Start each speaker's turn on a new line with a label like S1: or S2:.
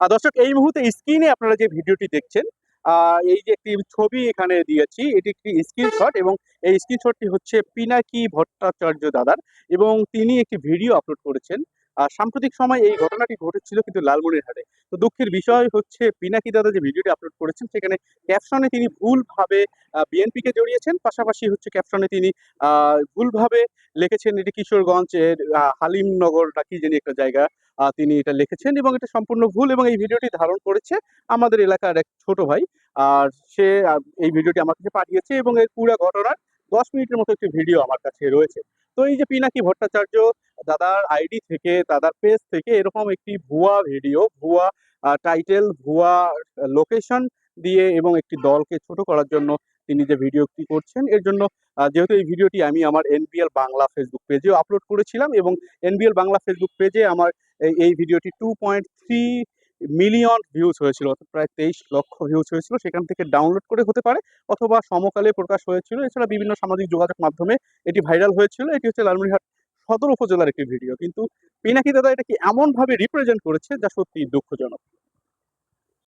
S1: দর্শক, এই মুহূর্তে স্ক্রিনে আপনারা যে ভিডিওটি দেখছেন এই যে একটি ছবি এখানে দিয়েছি, এটি একটি স্ক্রিনশট এবং এই স্ক্রিনশটটি হচ্ছে পিনাকি ভট্টাচার্য দাদার এবং তিনি একটি ভিডিও আপলোড করেছেন। আর সাম্প্রতিক সময় এই ঘটনাটি ঘটেছিল কিন্তু লালমনিরহাটে। তো দুঃখের বিষয় হচ্ছে, পিনাকি দাদা যে ভিডিওটি আপলোড করেছেন, সেখানে ক্যাপশনে তিনি ভুলভাবে বিএনপিকে জড়িয়েছেন, পাশাপাশি হচ্ছে ক্যাপশনে তিনি ভুলভাবে লিখেছেন, এটি কিশোরগঞ্জের হালিমনগর নাকি জানি একটা জায়গা তিনি এটা লিখেছেন এবং এটা সম্পূর্ণ ভুল এবং এই ভিডিওটি ধারণ করেছে আমাদের এলাকার এক ছোট ভাই। আর সে এই ভিডিওটি আমার কাছে পাঠিয়েছে এবং এর পুরো ঘটনার দশ মিনিটের মতো একটি ভিডিও আমার কাছে রয়েছে। তো এই যে পিনাকি ভট্টাচার্য দাদার আইডি থেকে, দাদার পেজ থেকে এরকম একটি ভুয়া ভিডিও, ভুয়া টাইটেল, ভুয়া লোকেশন দিয়ে এবং একটি দলকে ছোট করার জন্য তিনি যে ভিডিওটি করছেন, এর জন্য যেহেতু এই ভিডিওটি আমি আমার এনবিএল বাংলা ফেসবুক পেজেও আপলোড করেছিলাম এবং এনবিএল বাংলা ফেসবুক পেজে আমার এই ভিডিওটি two point three million views হয়েছিল, অর্থাৎ প্রায় তেইশ লক্ষ ভিউজ হয়েছিল, সেখান থেকে ডাউনলোড করে হতে পারে অথবা সমকালে প্রকাশ হয়েছিল। এছাড়া বিভিন্ন সামাজিক যোগাযোগ মাধ্যমে এটি ভাইরাল হয়েছিল। এটি হচ্ছে লালমনিরহাট সদর উপজেলার একটি ভিডিও কিন্তু পিনাকি দাদা এটাকে এমনভাবে রিপ্রেজেন্ট করেছে যা সত্যি দুঃখজনক।